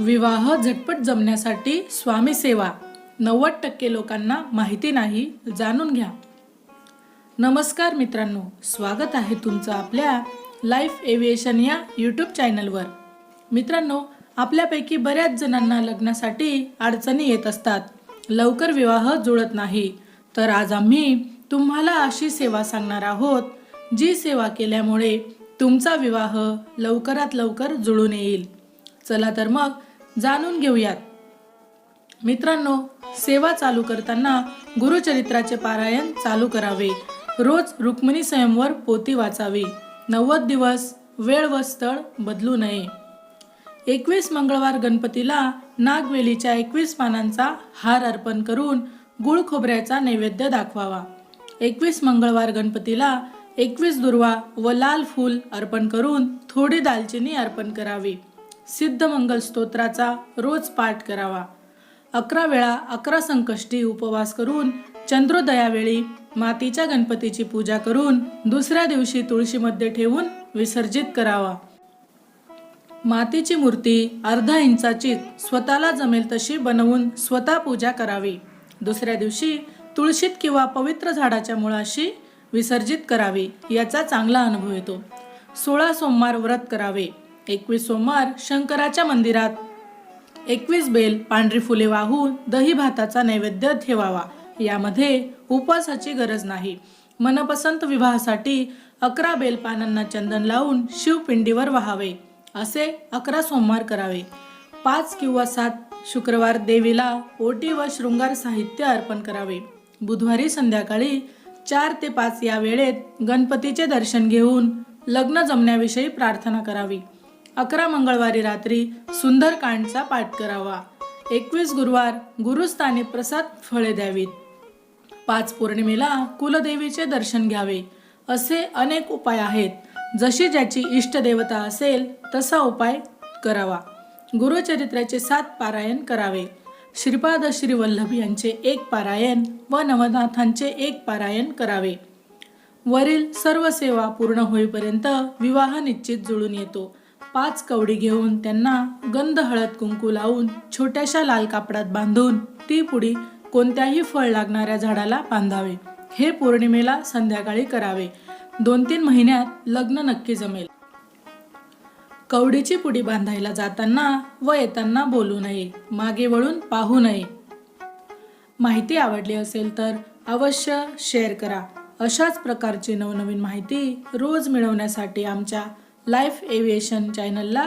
विवाह झटपट जमण्यासाठी स्वामी सेवा. नव्वद टक्के लोकांना माहिती नाही जाणून घ्या. नमस्कार मित्रांनो स्वागत आहे तुमचं आपल्या लाईफ एव्हिएशन या यूट्यूब चॅनलवर मित्रांनो आपल्यापैकी बऱ्याच जणांना लग्नासाठी अडचणी येत असतात. लवकर विवाह जुळत नाही. तर आज आम्ही तुम्हाला अशी सेवा सांगणार आहोत जी सेवा केल्यामुळे तुमचा विवाह लवकरात लवकर जुळून येईल. चला तर मग जाणून घेऊयात. मित्रांनो सेवा चालू करताना गुरुचरित्राचे पारायण चालू करावे. रोज रुक्मिणी स्वयंवर पोती वाचावी. नव्वद दिवस वेळ व स्थळ बदलू नये. एकवीस मंगळवार गणपतीला नागवेलीच्या एकवीस पानांचा हार अर्पण करून गुळ खोबऱ्याचा नैवेद्य दाखवावा. एकवीस मंगळवार गणपतीला एकवीस दुर्वा व लाल फूल अर्पण करून थोडी दालचिनी अर्पण करावी. सिद्धमंगल स्तोत्राचा रोज पाठ करावा. अकरा वेळा अकरा संकष्टी उपवास करून चंद्रोदयावेळी मातीच्या गणपतीची पूजा करून दुसऱ्या दिवशी तुळशीमध्ये ठेवून विसर्जित करावा. मातीची मूर्ती अर्धा इंचाची स्वतःला जमेल तशी बनवून स्वतः पूजा करावी. दुसऱ्या दिवशी तुळशीत किंवा पवित्र झाडाच्या मुळाशी विसर्जित करावी याचा चांगला अनुभव येतो. सोळा सोमवार व्रत करावे. एकवीस सोमवार शंकराच्या मंदिरात. एकवीस बेल पांढरी फुले वाहून दही भाताचा नैवेद्य ठेवावा. यामध्ये उपवासाची गरज नाही. मनपसंत विवाहासाठी अकरा बेल पानांना चंदन लावून शिवपिंडीवर वहावे. असे अकरा सोमवार करावे. पाच किंवा सात शुक्रवार देवीला ओटी व शृंगार साहित्य अर्पण करावे. बुधवारी संध्याकाळी चार ते पाच या वेळेत गणपतीचे दर्शन घेऊन लग्न जमण्याविषयी प्रार्थना करावी. अकरा मंगळवारी रात्री सुंदरकांडचा पाठ करावा. एकवीस गुरुवार गुरुस्थानी प्रसाद फळे द्यावीत. पाच पौर्णिमेला कुलदेवीचे दर्शन घ्यावे असे अनेक उपाय आहेत. जशी ज्याची इष्टदेवता असेल तसा उपाय करावा. गुरुचरित्राचे सात पारायण करावे. श्रीपाद श्रीवल्लभ यांचे एक पारायण व नवनाथांचे एक पारायण करावे. वरील सर्व सेवा पूर्ण होईपर्यंत विवाह निश्चित जुळून येतो. पाच कवडी घेऊन त्यांना गंध हळद कुंकू लावून छोट्याशा लाल कापडात बांधून ती पुडी कोणत्याही फळ लागणाऱ्या झाडाला बांधावे. हे पौर्णिमेला संध्याकाळी करावे. दोन तीन महिन्यात लग्न नक्की जमेल. कवडीची पुडी बांधायला जाताना व येताना बोलू नये मागे वळून पाहू नये. माहिती आवडली असेल तर अवश्य शेअर करा. अशाच प्रकारची नवनवीन माहिती रोज मिळवण्यासाठी आमच्या लाईफ एव्हिएशन चॅनलला